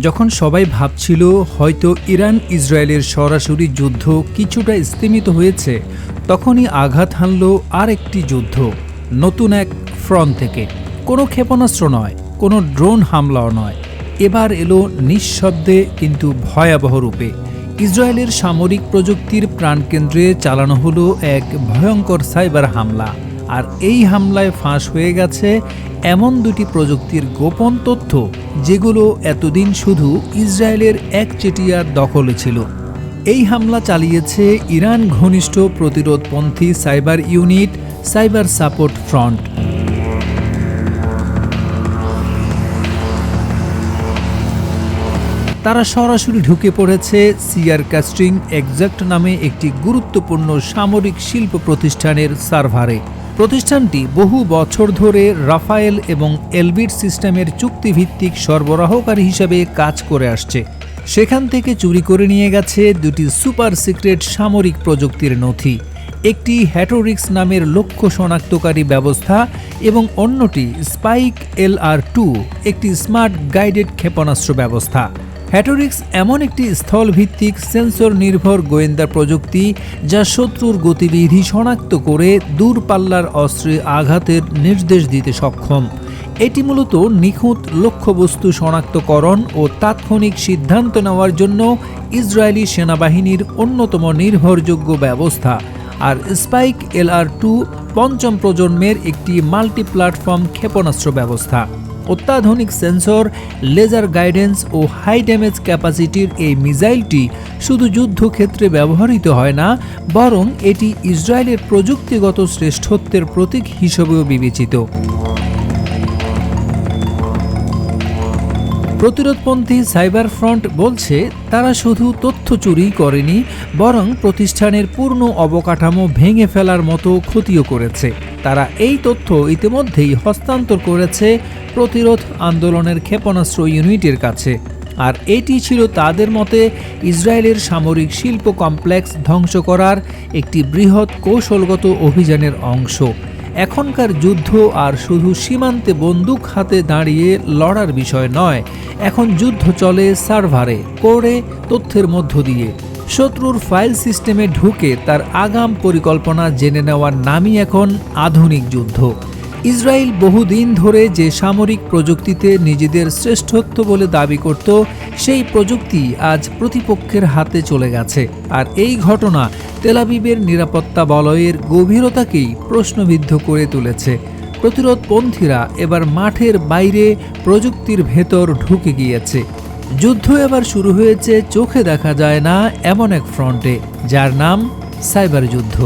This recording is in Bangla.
যখন সবাই ভাবছিল হয়তো ইরান ইসরায়েলের সরাসরি যুদ্ধ কিছুটা স্তীমিত হয়েছে, তখনই আঘাত হানল আরেকটি যুদ্ধ, নতুন এক ফ্রন্ট থেকে। কোনো ক্ষেপণাস্ত্র নয়, কোনো ড্রোন হামলাও নয়। এবার এলো নিঃশব্দে কিন্তু ভয়াবহ রূপে। ইসরায়েলের সামরিক প্রযুক্তির প্রাণকেন্দ্রে চালানো হলো এক ভয়ঙ্কর সাইবার হামলা। আর এই হামলায় ফাঁস হয়ে গেছে এমন দুটি প্রযুক্তির গোপন তথ্য যেগুলো এতদিন শুধু ইসরায়েলের একচেটিয়ার দখলে ছিল। এই হামলা চালিয়েছে ইরান ঘনিষ্ঠ প্রতিরোধপন্থী cyber unit cyber support front. তারা সরাসরি ঢুকে পড়েছে সিআর কাস্টিং এক্সাক্ট নামে একটি গুরুত্বপূর্ণ সামরিক শিল্প প্রতিষ্ঠানের সার্ভারে। প্রতিষ্ঠানটি বহু বছর ধরে রাফায়েল এবং এলবিট সিস্টেমের চুক্তিভিত্তিক সরবরাহকারী হিসেবে কাজ করে আসছে। সেখান থেকে চুরি করে নিয়ে গেছে দুটি সুপার সিক্রেট সামরিক প্রযুক্তির নথি, একটি হ্যাটোরিক্স নামের লক্ষ্য শনাক্তকারী ব্যবস্থা এবং অন্যটি স্পাইক এল আর টু, একটি স্মার্ট গাইডেড ক্ষেপণাস্ত্র ব্যবস্থা। হ্যাটোরিক্স এমন একটি স্থলভিত্তিক সেন্সর নির্ভর গোয়েন্দা প্রযুক্তি যা শত্রুর গতিবিধি শনাক্ত করে দূরপাল্লার অস্ত্রে আঘাতের নির্দেশ দিতে সক্ষম। এটি মূলত নিখুঁত লক্ষ্যবস্তু শনাক্তকরণ ও তাৎক্ষণিক সিদ্ধান্ত নেওয়ার জন্য ইসরায়েলি সেনাবাহিনীর অন্যতম নির্ভরযোগ্য ব্যবস্থা। আর স্পাইক এলআর টু পঞ্চম প্রজন্মের একটি মাল্টি প্ল্যাটফর্ম ক্ষেপণাস্ত্র ব্যবস্থা। অত্যাধুনিক সেন্সর, লেজার গাইডেন্স ও হাই ড্যামেজ ক্যাপাসিটির এই মিসাইলটি শুধু যুদ্ধক্ষেত্রে ব্যবহৃত হয় না, বরং এটি ইসরায়েলের প্রযুক্তিগত শ্রেষ্ঠত্বের প্রতীক হিসেবেও বিবেচিত। প্রতিরোধপন্থী সাইবার ফ্রন্ট বলছে, তারা শুধু তথ্য চুরি করেনি, বরং প্রতিষ্ঠানের পূর্ণ অবকাঠামো ভেঙে ফেলার মতো ক্ষতিও করেছে। তারা এই তথ্য ইতিমধ্যেই হস্তান্তর করেছে প্রতিরোধ আন্দোলনের ক্ষেপণাস্ত্র ইউনিটের কাছে। আর এটি ছিল তাদের মতে ইসরায়েলের সামরিক শিল্প কমপ্লেক্স ধ্বংস করার একটি বৃহৎ কৌশলগত অভিযানের অংশ। এখনকার যুদ্ধ আর শুধু সীমান্তে বন্দুক হাতে দাঁড়িয়ে লড়ার বিষয় নয়, এখন যুদ্ধ চলে সার্ভারে, কোরে, তথ্যের মধ্য দিয়ে। শত্রুর ফাইল সিস্টেমে ঢুকে তার আগাম পরিকল্পনা জেনে নেওয়ার নামই এখন আধুনিক যুদ্ধ। ইসরায়েল বহুদিন ধরে যে সামরিক প্রযুক্তিতে নিজেদের শ্রেষ্ঠত্ব বলে দাবি করত, সেই প্রযুক্তি আজ প্রতিপক্ষের হাতে চলে গেছে। আর এই ঘটনা তেলাবিবের নিরাপত্তা বলয়ের গভীরতাকেই প্রশ্নবিদ্ধ করে তুলেছে। প্রতিরোধপন্থীরা এবার মাঠের বাইরে প্রযুক্তির ভেতর ঢুকে গিয়েছে। যুদ্ধ এবার শুরু হয়েছে, চোখে দেখা যায় না এমন এক ফ্রন্টে, যার নাম সাইবার যুদ্ধ।